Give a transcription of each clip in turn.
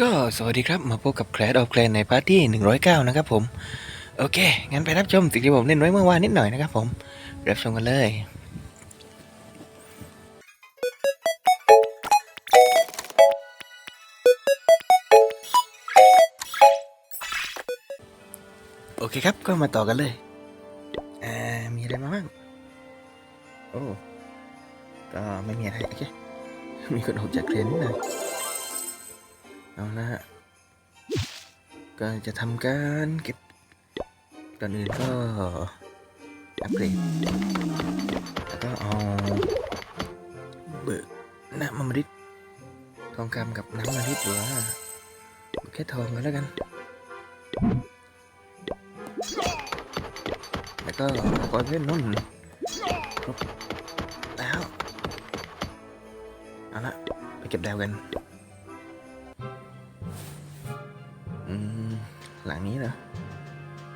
ก็สวัสดีครับ มาพบกับแคลดออฟแคลนในพาร์ทที่ 109 นะครับผม โอเค งั้นไปรับชมสิ่งที่ผมเล่นไว้เมื่อวานนิดหน่อยนะครับผม รับชมกันเลย โอเคครับก็มาต่อกันเลยอ่ามีอะไรมาบ้าง โอ้ ก็ไม่มีอะไรโอเคมีคนออกจากเครนนิดหน่อย เอาละฮะก็จะทำการเก็บก่อนอื่นก็อัปเกรดแล้วก็เอาเบิกน้ำมันฤทธิ์ทองคำกับน้ำมันฤทธิ์หรือว่าแค่ทองกันแล้วกัน แล้วก็ขอเพื่อนนุ่นครบแล้วเอาละไปเก็บดาวกัน หลังนี้เหรอ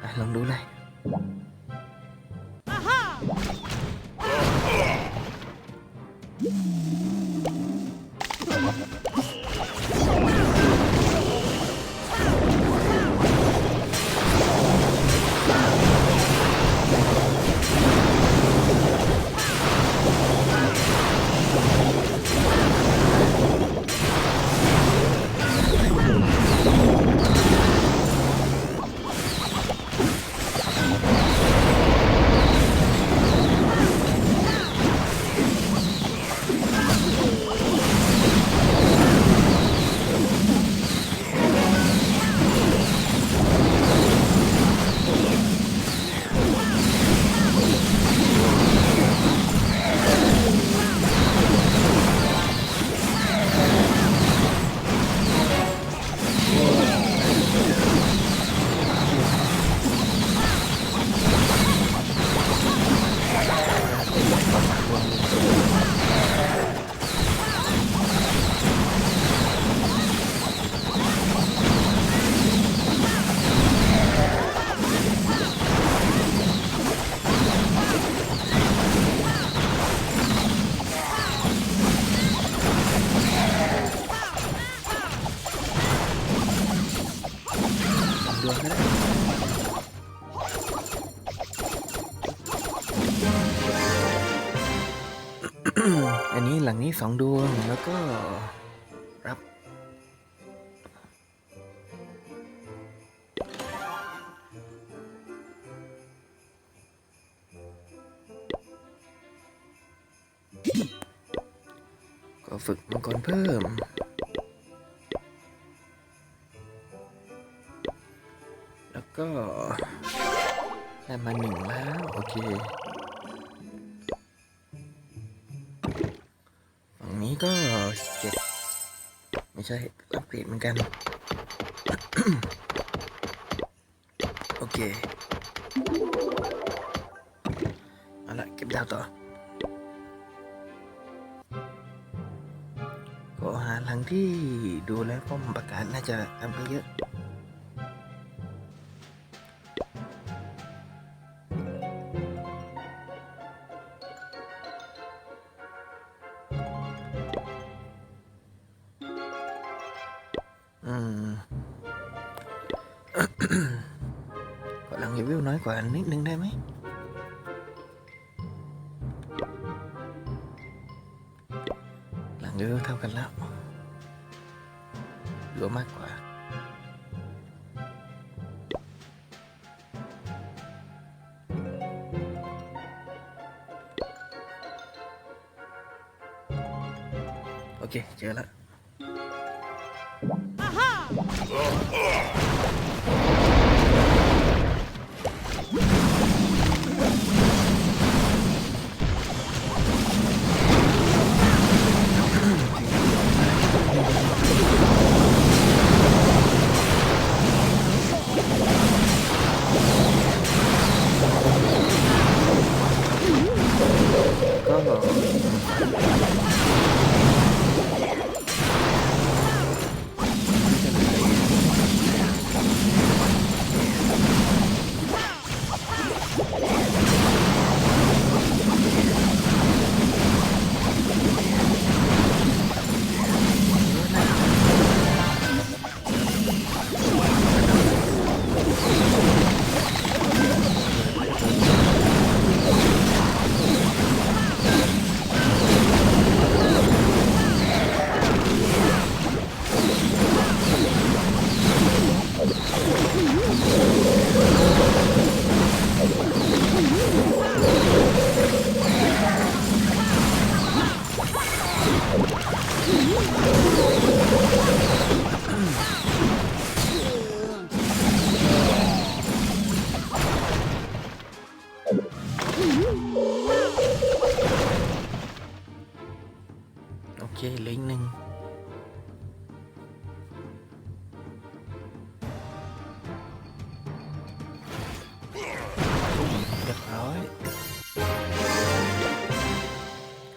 อ่ สองดวงแล้วก็รับ ก็ฝึกมังกรเพิ่มแล้วก็ได้มาหนึ่งแล้ว โอเค นี้ก็เจ็ดไม่ใช่อัปเกรดเหมือนกัน โอเคเอาละเก็บดาวต่อ ก็หาหลังที่ดูแล้วป้อมประกาศน่าจะทำไปเยอะ ขอหลังรีวิวน้อยกว่านิดนึงได้ไหมห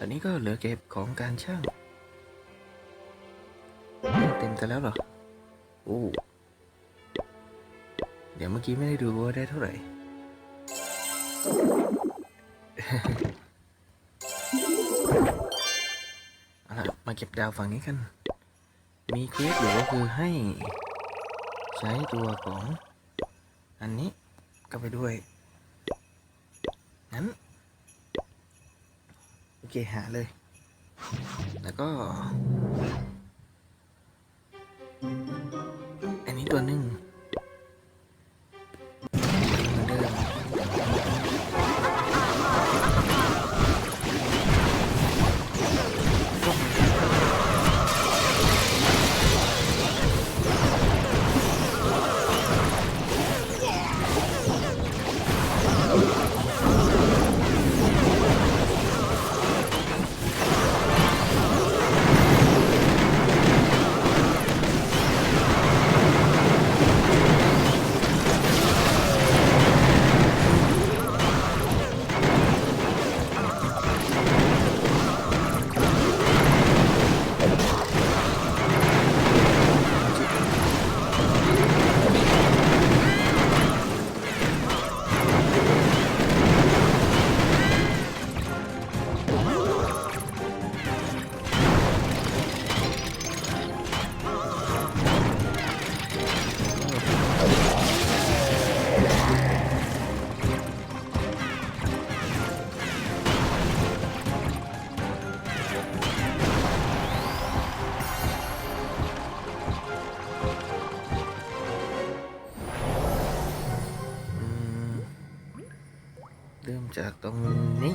อนนี้ก็เหลือเก็บของการช่างเต็มกันแล้วเหรอ โอ้ เดี๋ยวเมื่อกี้ไม่ได้ดูว่าได้เท่าไหร่ เอาล่ะ มาเก็บดาวฝั่งนี้กัน มีเควสอยู่ก็คือให้ ใช้ตัวของ อันนี้ก็ไปด้วยงั้น อเค หาเลย แล้วก็ อันนี้ตัวหนึ่ง เริ่มจากตรงนี้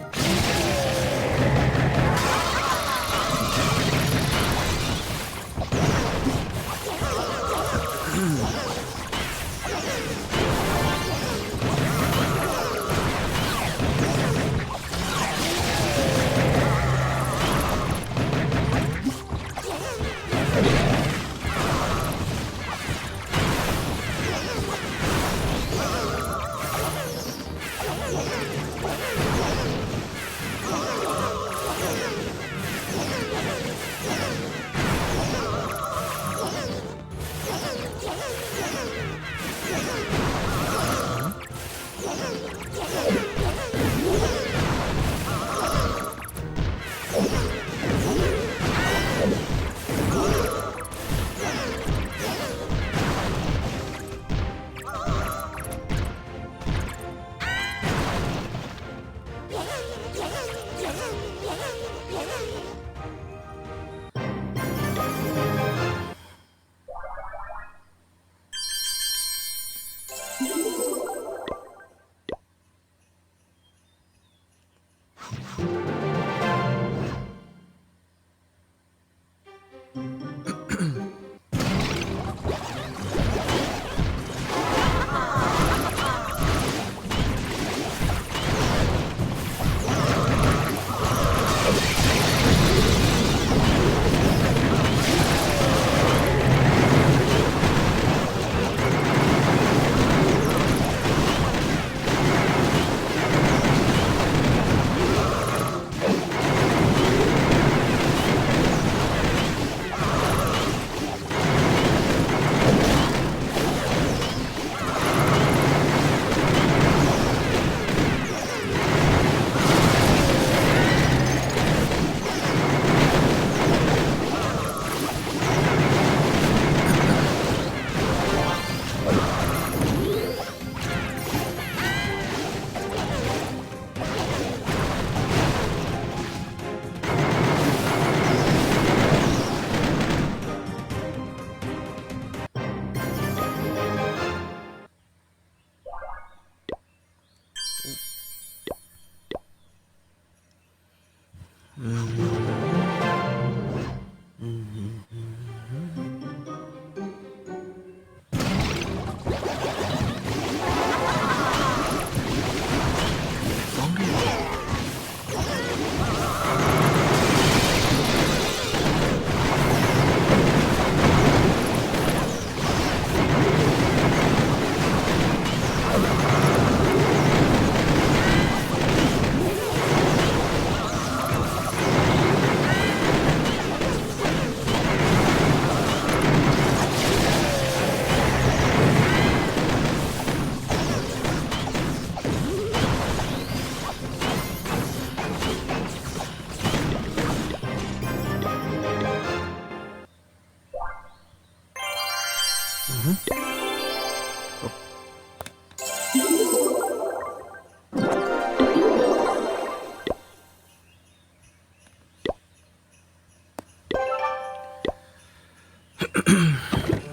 โ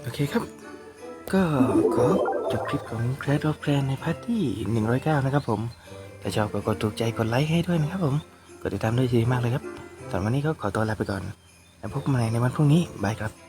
อเคครับ ก็ขอจบคลิปของ Crash of Clan ในพาร์ทที่ 109 นะครับผม ถ้าชอบก็กดถูกใจกดไลค์ให้ด้วยนะครับผม กดติดตามด้วยดีมากเลยครับสำหรับวันนี้ก็ขอตัวลาไปก่อน แล้วพบกันใหม่ในวันพรุ่งนี้ บายครับ